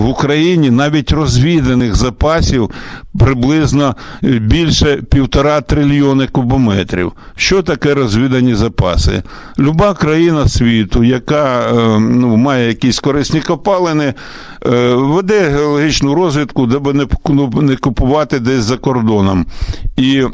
в Україні навіть розвіданих запасів приблизно е, більше півтора трильйони кубометрів. Що таке розвідані запаси? Люба країна світу, яка е, ну, має якісь корисні копалини, е, веде геологічну розвідку, де би не, ну, купувати десь за кордоном. І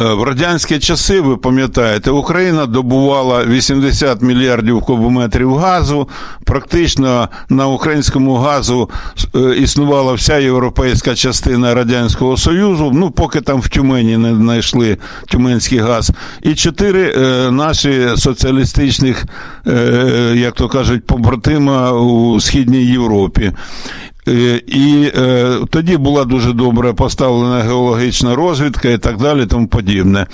В радянські часи, ви пам'ятаєте, Україна добувала 80 мільярдів кубометрів газу. Практично на українському газу е, існувала вся європейська частина Радянського Союзу. Ну, поки там в Тюмені не знайшли тюменський газ. І чотири е, наші соціалістичних, е, як то кажуть, побратима у Східній Європі. Е, І е, тоді була дуже добре поставлена геологічна розвідка і так далі, тому подібне.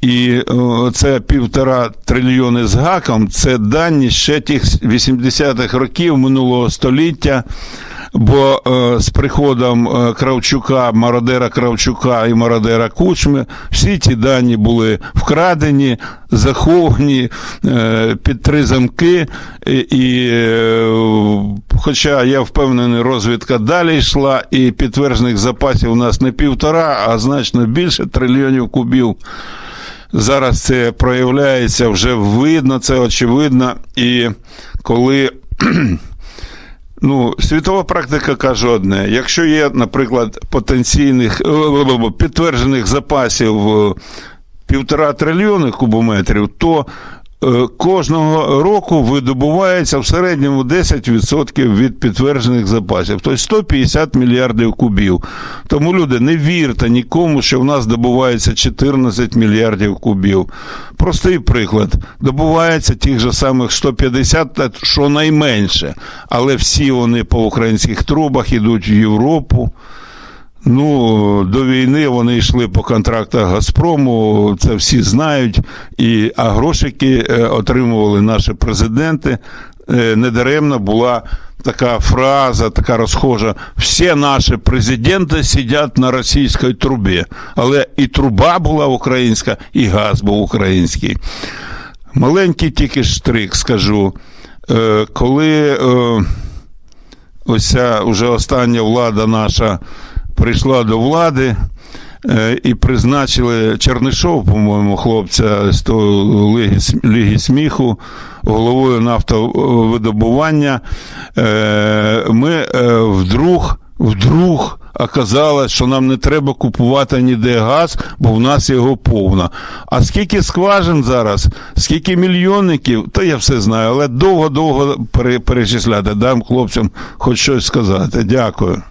І е, це півтора трильйони з гаком, це дані ще тих 80-х років минулого століття. Бо е, з приходом е, Кравчука, мародера Кравчука і мародера Кучми, всі ті дані були вкрадені, заховані під три замки. І, хоча я впевнений, розвідка далі йшла, і підтверджених запасів у нас не півтора, а значно більше трильйонів кубів. Зараз це проявляється, вже видно, це очевидно. І коли ну, світова практика каже одне: якщо є, наприклад, потенційних е, підтверджених запасів е, півтора трильйони кубометрів, то е, кожного року видобувається в середньому 10% від підтверджених запасів, тобто 150 мільярдів кубів. Тому люди, не вірте нікому, що в нас добувається 14 мільярдів кубів. Простий приклад: добувається тих же самих 150, та що найменше, але всі вони по українських трубах йдуть в Європу. Ну, до війни вони йшли по контрактах Газпрому, це всі знають. І, а грошики е, отримували наші президенти. Е, Недаремно була така фраза, така розхожа: всі наші президенти сидять на російській трубі. Але і труба була українська, і газ був український. Маленький тільки штрик скажу. Е, Коли ось ця вже остання влада наша прийшла до влади е, і призначили Чернишов, по-моєму, хлопця з того Ліги, Ліги сміху, головою нафтовидобування, е, ми е, вдруг, вдруг оказалось, що нам не треба купувати ніде газ, бо в нас його повно. А скільки скважин зараз, скільки мільйонників, то я все знаю, але довго-довго пере- перечисляти. Дам хлопцям хоч щось сказати. Дякую.